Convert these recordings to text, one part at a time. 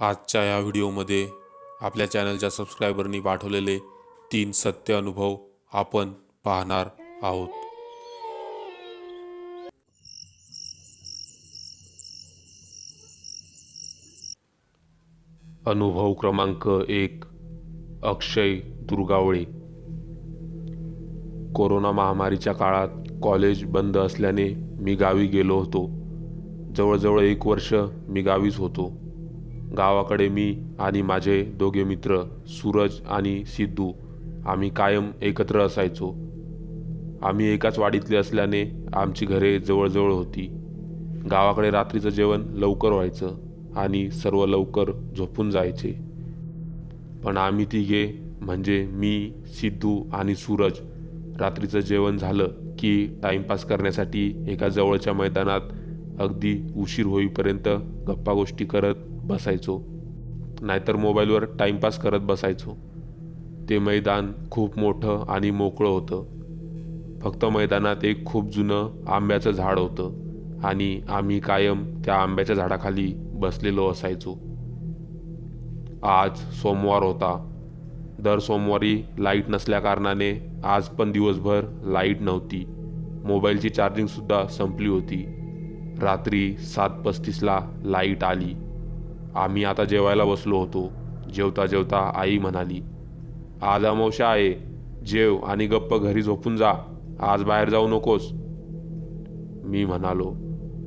आजच्या या व्हिडिओमध्ये आपल्या चॅनलच्या सबस्क्रायबरनी पाठवलेले तीन सत्य अनुभव आपण पाहणार आहोत. अनुभव क्रमांक एक अक्षय दुर्गावळे. कोरोना महामारीच्या काळात कॉलेज बंद असल्याने मी गावी गेलो होतो. जवळजवळ एक वर्ष मी गावीच होतो. गावाकडे मी आणि माझे दोघे मित्र सूरज आणि सिद्धू आम्ही कायम एकत्र असायचो. आम्ही एकाच वाडीतले असल्याने आमची घरे जवळजवळ होती. गावाकडे रात्रीचं जेवण लवकर व्हायचं आणि सर्व लवकर झोपून जायचे. पण आम्ही तिघे म्हणजे मी सिद्धू आणि सूरज रात्रीचं जेवण झालं की टाईमपास करण्यासाठी एका जवळच्या मैदानात अगदी उशीर होईपर्यंत गप्पा गोष्टी करत बसायचो. नाहीतर मोबाईलवर टाईमपास करत बसायचो. ते मैदान खूप मोठं आणि मोकळं होतं. फक्त मैदानात एक खूप जुनं आंब्याचं झाड होतं आणि आम्ही कायम त्या आंब्याच्या झाडाखाली बसलेलो असायचो. आज सोमवार होता. दर सोमवारी लाइट नसल्याकारणाने आज पण दिवसभर लाइट नव्हती. मोबाईलची चार्जिंगसुद्धा संपली होती. रात्री सात पस्तीसला लाइट आली. आम्ही आता जेवायला बसलो होतो. जेवता जेवता आई म्हणाली आज अमावशा आहे जेव आणि गप्प घरी झोपून जा. आज बाहेर जाऊ नकोस. मी म्हणालो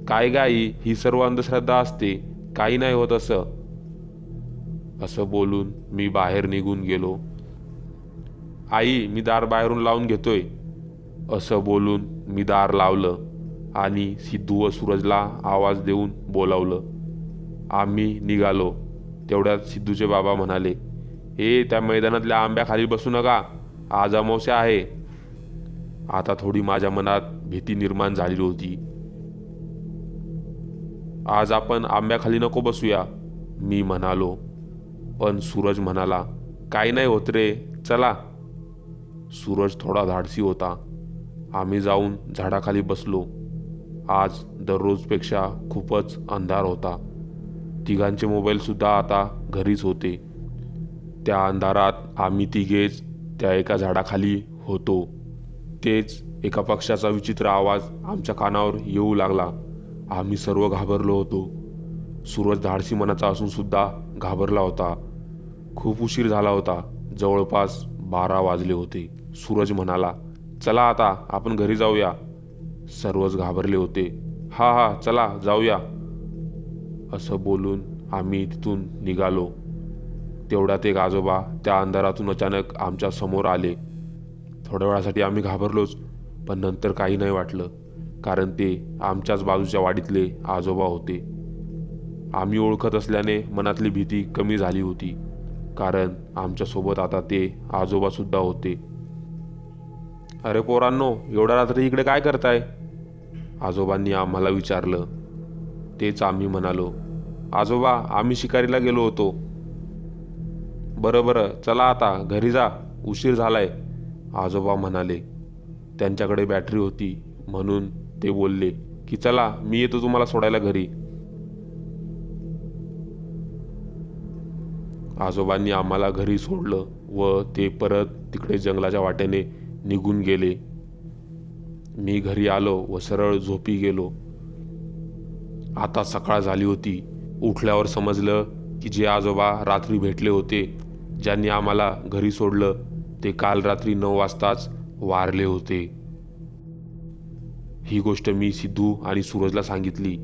काय गाई ही सर्व अंधश्रद्धा असते. काही नाही होत असं. असं बोलून मी बाहेर निघून गेलो. आई मी दार बाहेरून लावून घेतोय. असं बोलून मी दार लावलं आणि सिद्धू व सूरजला आवाज देऊन बोलावलं. आम्ही निघालो. तेवढ्यात सिद्धूचे बाबा म्हणाले हे त्या मैदानातल्या आंब्याखाली बसू नका. आज अमावस्या आहे. आता थोडी माझ्या मनात भीती निर्माण झाली होती. आज आपण आंब्याखाली नको बसूया मी म्हणालो. पण सूरज म्हणाला काही नाही होत रे चला. सूरज थोडा धाडसी होता. आम्ही जाऊन झाडाखाली बसलो. आज दररोजपेक्षा खूपच अंधार होता. तिघांचे मोबाईलसुद्धा आता घरीच होते. त्या अंधारात आम्ही तिघेच त्या एका झाडाखाली होतो. तेच एका पक्षाचा विचित्र आवाज आमच्या कानावर येऊ लागला. आम्ही सर्व घाबरलो होतो. सूरज धाडसी मनाचा असूनसुद्धा घाबरला होता. खूप उशीर झाला होता. जवळपास बारा वाजले होते. सूरज म्हणाला चला आता आपण घरी जाऊया. सर्वच घाबरले होते. हा हा चला जाऊया. असं बोलून आम्ही तिथून निघालो. तेवढ्यात एक आजोबा त्या अंधारातून अचानक आमच्यासमोर आले. थोड्या वेळासाठी आम्ही घाबरलोच पण नंतर काही नाही वाटलं कारण ते आमच्याच बाजूच्या वाडीतले आजोबा होते. आम्ही ओळखत असल्याने मनातली भीती कमी झाली होती कारण आमच्यासोबत आता ते आजोबासुद्धा होते. अरे पोरांनो एवढ्या रात्री इकडे काय करताय? आजोबांनी आम्हाला विचारलं. तेच आम्ही म्हणालो आजोबा आम्ही शिकारीला गेलो होतो. बरं बरं चला आता घरी जा उशीर झालाय. आजोबा म्हणाले. त्यांच्याकडे बॅटरी होती म्हणून ते बोलले की चला मी येतो तुम्हाला सोडायला घरी. आजोबांनी आम्हाला घरी सोडलं व ते परत तिकडे जंगलाच्या वाटेने निघून गेले. मी घरी आलो व सरळ झोपी गेलो. आता सकाळ झाली होती. उठल्यावर समजलं की जे आजोबा रात्री भेटले होते ज्यांनी आम्हाला घरी सोडलं ते काल रात्री नऊ वाजताच वारले होते. ही गोष्ट मी सिद्धू आणि सूरजला सांगितली.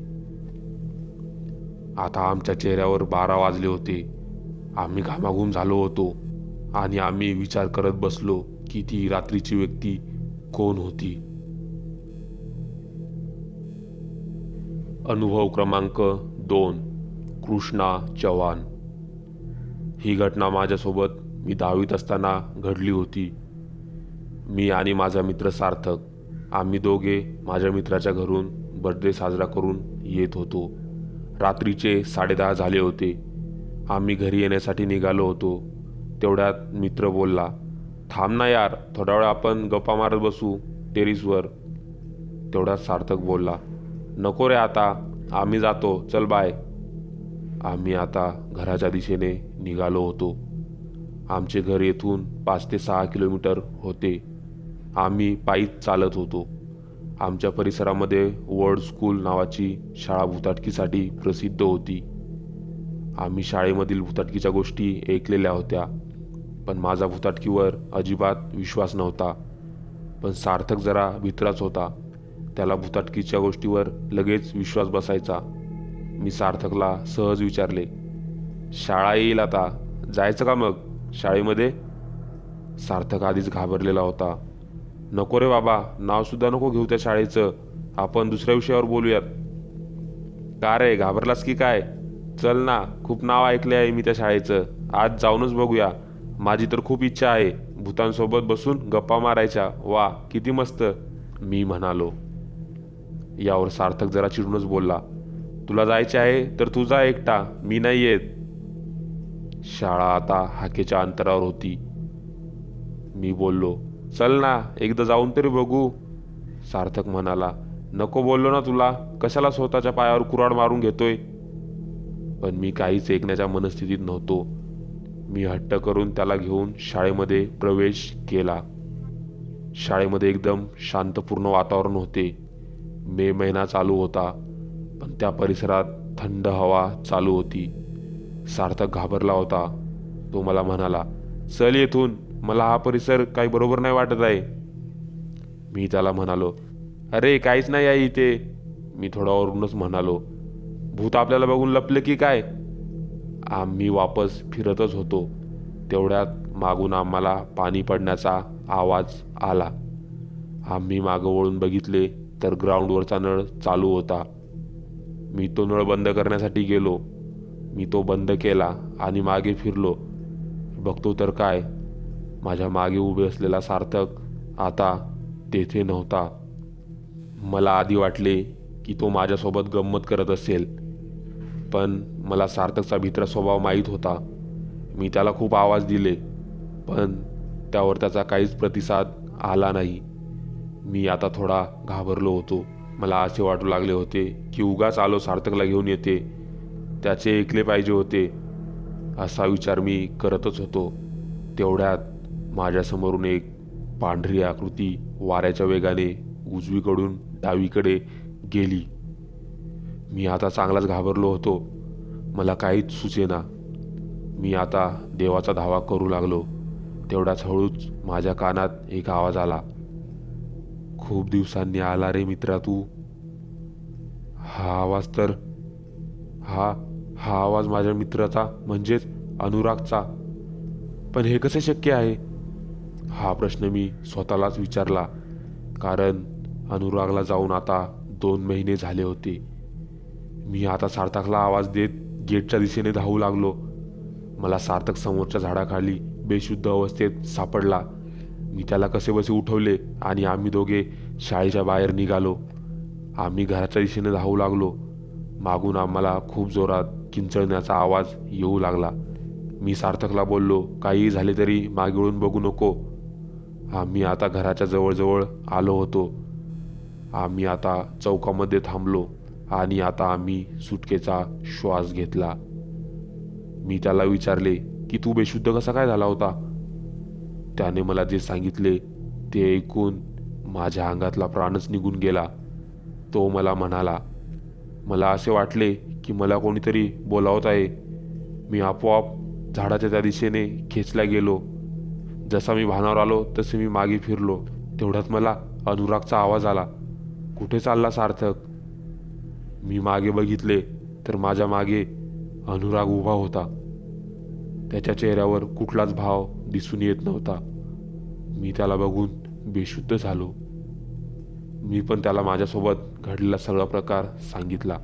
आता आमच्या चेहऱ्यावर बारा वाजले होते. आम्ही घामाघूम झालो होतो आणि आम्ही विचार करत बसलो की ती रात्रीची व्यक्ती कोण होती? अनुभव क्रमांक दोन कृष्णा चव्हाण. ही घटना माझ्यासोबत मी दहावीत असताना घडली होती. मी आणि माझा मित्र सार्थक आम्ही दोघे माझ्या मित्राच्या घरून बर्थडे साजरा करून येत होतो. रात्रीचे साडेदहा झाले होते. आम्ही घरी येण्यासाठी निघालो होतो. तेवढ्यात मित्र बोलला थांब ना यार थोडा वेळ आपण गप्पा मारत बसू टेरिसवर. तेवढ्यात सार्थक बोलला नको रे आता. आम्ही जातो. चल बाय. आम्ही आता घराच्या दिशेने निघालो होतो. आमचे घर येथून पाच ते सहा किलोमीटर होते. आम्ही पायीच चालत होतो. आमच्या परिसरामध्ये वर्ल्ड स्कूल नावाची शाळा भुताटकीसाठी प्रसिद्ध होती. आम्ही शाळेमधील भुताटकीच्या गोष्टी ऐकलेल्या होत्या. पण माझा भुताटकीवर अजिबात विश्वास नव्हता. पण सार्थक जरा भित्राच होता. त्याला भुताटकीच्या गोष्टीवर लगेच विश्वास बसायचा. मी सार्थकला सहज विचारले शाळा येईल आता जायचं का मग? शाळेमध्ये? सार्थक आधीच घाबरलेला होता. नको रे बाबा नावसुद्धा नको घेऊ त्या शाळेचं. आपण दुसऱ्या विषयावर बोलूयात. का रे घाबरलास की काय? चल ना खूप नाव ऐकले आहे मी त्या शाळेचं. आज जाऊनच बघूया. माझी तर खूप इच्छा आहे. भूतांसोबत बसून गप्पा मारायच्या. वा किती मस्त. मी म्हणालो यावर सार्थक जरा चिडूनच बोलला तुला जायचे आहे तर तू जा एकटा मी नाही येत. शाळा आता हाकेच्या अंतरावर होती. मी बोललो चल ना एकदा जाऊन तरी बघू. सार्थक म्हणाला नको बोललो ना तुला कशाला स्वतःच्या पायावर कुराड मारून घेतोय? पण मी काहीच ऐकण्याच्या मनस्थितीत नव्हतो. मी हट्ट करून त्याला घेऊन शाळेमध्ये प्रवेश केला. शाळेमध्ये एकदम शांतपूर्ण वातावरण होते. मे महिना चालू होता पण त्या परिसरात थंड हवा चालू होती. सार्थक घाबरला होता. तो मला म्हणाला चल येथून मला हा परिसर काही बरोबर नाही वाटत आहे. मी त्याला म्हणालो अरे काहीच नाही आहे इथे. मी थोडावरूनच म्हणालो भूत आपल्याला बघून लपलं की काय? आम्ही वापस फिरतच होतो. तेवढ्यात मागून आम्हाला पाणी पडण्याचा आवाज आला. आम्ही मागं वळून बघितले तर ग्राउंडवरचा नळ चालू होता. मी तो नळ बंद करण्यासाठी गेलो. मी तो बंद केला आणि मागे फिरलो. बघतो तर काय? माझ्या मागे उभे असलेला सार्थक आता तेथे नव्हता. मला आधी वाटले की तो माझ्यासोबत गंमत करत असेल. पण मला सार्थकचा भित्रा स्वभाव माहीत होता. मी त्याला खूप आवाज दिले पण त्यावर त्याचा काहीच प्रतिसाद आला नाही. मी आता थोडा घाबरलो होतो. मला असे वाटू लागले होते की उगाच आलो सार्थकला घेऊन येते. त्याचे ऐकले पाहिजे होते. असा विचार मी करतच होतो. तेवढ्यात माझ्यासमोरून एक पांढरी आकृती वाऱ्याच्या वेगाने उजवीकडून डावीकडे गेली. मी आता चांगलाच घाबरलो होतो. मला काहीच सुचेना. मी आता देवाचा धावा करू लागलो. तेवढाच हळूच माझ्या कानात एक आवाज आला. खूप दिवसांनी आला रे मित्रा तू. हा आवाज तर हा हा आवाज माझ्या मित्राचा म्हणजेच अनुरागचा. पण हे कसे शक्य आहे? हा प्रश्न मी स्वतःलाच विचारला कारण अनुरागला जाऊन आता दोन महिने झाले होते. मी आता सार्थकला आवाज देत गेटच्या दिशेने धावू लागलो. मला सार्थक समोरच्या झाडाखाली बेशुद्ध अवस्थेत सापडला. मी त्याला कसे बसे उठवले आणि आम्ही दोघे शाळेच्या बाहेर निघालो. आम्ही घराच्या दिशेने धावू लागलो. मागून आम्हाला खूप जोरात किंचळण्याचा आवाज येऊ लागला. मी सार्थकला बोललो काहीही झाले तरी मागे वळून बघू नको. आम्ही आता घराच्या जवळजवळ आलो होतो. आम्ही आता चौकामध्ये थांबलो आणि आता आम्ही सुटकेचा श्वास घेतला. मी त्याला विचारले की तू बेशुद्ध कसा काय झाला होता? त्याने मला जे सांगितले ते ऐकून माझ्या अंगातला प्राणच निघून गेला. तो मला म्हणाला मला असे वाटले की मला कोणीतरी बोलावत आहे. मी आपोआप झाडाच्या त्या दिशेने खेचला गेलो. जसा मी भानावर आलो तसे मी मागे फिरलो. तेवढ्यात मला अनुरागचा आवाज आला कुठे चालला सार्थक? मी मागे बघितले तर माझ्या मागे अनुराग उभा होता. त्याच्या चेहऱ्यावर कुठलाच भाव दिसून येत नव्हता. मी त्याला बघून बेशुद्ध झालो. मी पण त्याला माझ्यासोबत घडलेला सगळा प्रकार सांगितला.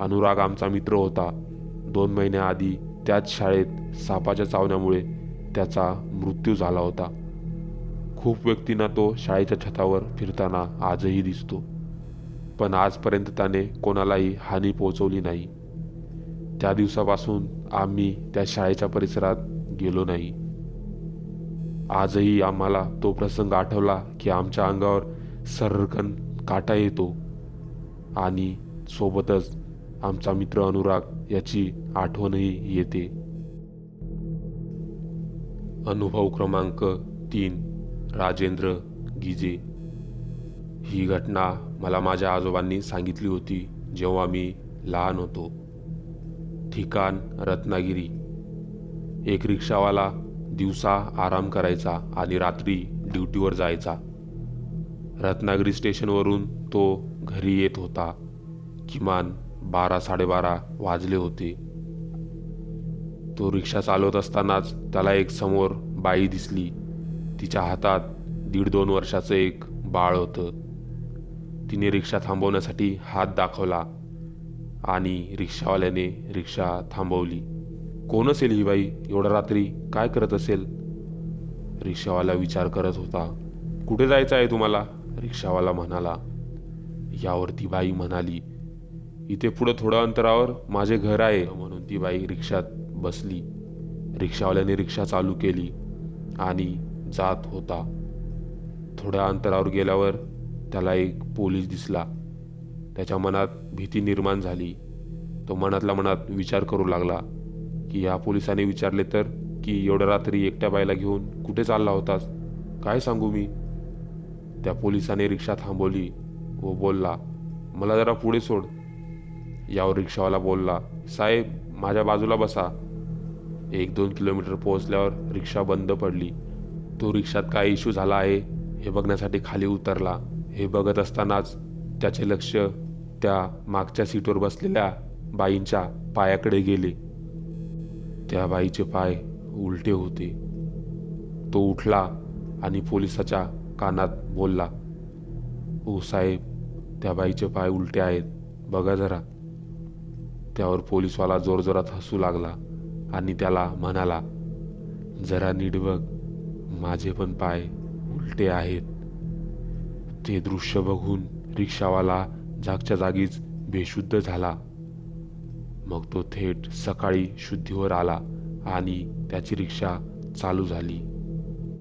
अनुराग आमचा मित्र होता. दोन महिन्याआधी त्याच शाळेत सापाच्या चावण्यामुळे त्याचा मृत्यू झाला होता. खूप व्यक्तींना तो शाळेच्या छतावर फिरताना आजही दिसतो. पण आजपर्यंत त्याने कोणालाही हानी पोहोचवली नाही. त्या दिवसापासून आम्ही त्या शाळेच्या परिसरात गेलो नाही. आजही आम्हाला तो प्रसंग आठवला की आमच्या अंगावर सर्रकन काटा येतो आणि सोबतच आमचा मित्र अनुराग याची आठवणही येते. अनुभव क्रमांक तीन राजेंद्र गिजे. ही घटना मला माझ्या आजोबांनी सांगितली होती जेव्हा मी लहान होतो. ठिकाण रत्नागिरी. एक रिक्षावाला दिवसा आराम करायचा आणि रात्री ड्युटीवर जायचा. रत्नागिरी स्टेशनवरून तो घरी येत होता. किमान बारा साडेबारा वाजले होते. तो रिक्षा चालवत असतानाच त्याला एक समोर बाई दिसली. तिच्या हातात दीड दोन वर्षाचं एक बाळ होतं. तिने रिक्षा थांबवण्यासाठी हात दाखवला आणि रिक्षावाल्याने रिक्षा थांबवली. कोण असेल ही बाई? एवढ्या रात्री काय करत असेल? रिक्षावाला विचार करत होता. कुठे जायचं आहे तुम्हाला? रिक्षावाला म्हणाला. यावर ती बाई म्हणाली इथे पुढं थोड्या अंतरावर माझे घर आहे म्हणून ती बाई रिक्षात बसली. रिक्षावाल्याने रिक्षा चालू केली आणि जात होता. थोड्या अंतरावर गेल्यावर त्याला एक पोलीस दिसला. त्याच्या मनात भीती निर्माण झाली. तो मनातल्या मनात विचार करू लागला. की या पोलिसाने विचारले तर की एवढ्या रात्री एकट्या बाईला घेऊन कुठे चालला होतास? काय सांगू मी? त्या पोलिसाने रिक्षा थांबवली व बोलला मला जरा पुढे सोड. यावर रिक्षावाला बोलला साहेब माझ्या बाजूला बसा. एक दोन किलोमीटर पोहोचल्यावर रिक्षा बंद पडली. तो रिक्षात काय इश्यू झाला आहे हे बघण्यासाठी खाली उतरला. हे बघत असतानाच त्याचे लक्ष त्या मागच्या सीटवर बसलेल्या बाईंच्या पायाकडे गेले. त्या बाईचे पाय उलटे होते. तो उठला आणि पोलिसाच्या कानात बोलला ओ साहेब त्या बाईचे पाय उलटे आहेत. बघा जरा. त्यावर पोलिसवाला जोरजोरात हसू लागला आणि त्याला म्हणाला जरा नीट बघ माझे पण पाय उलटे आहेत. ते दृश्य बघून रिक्षावाला जागच्या जागीच बेशुद्ध झाला. मग तो थेट सकाळी शुद्धीवर आला आणि त्याची रिक्षा चालू झाली.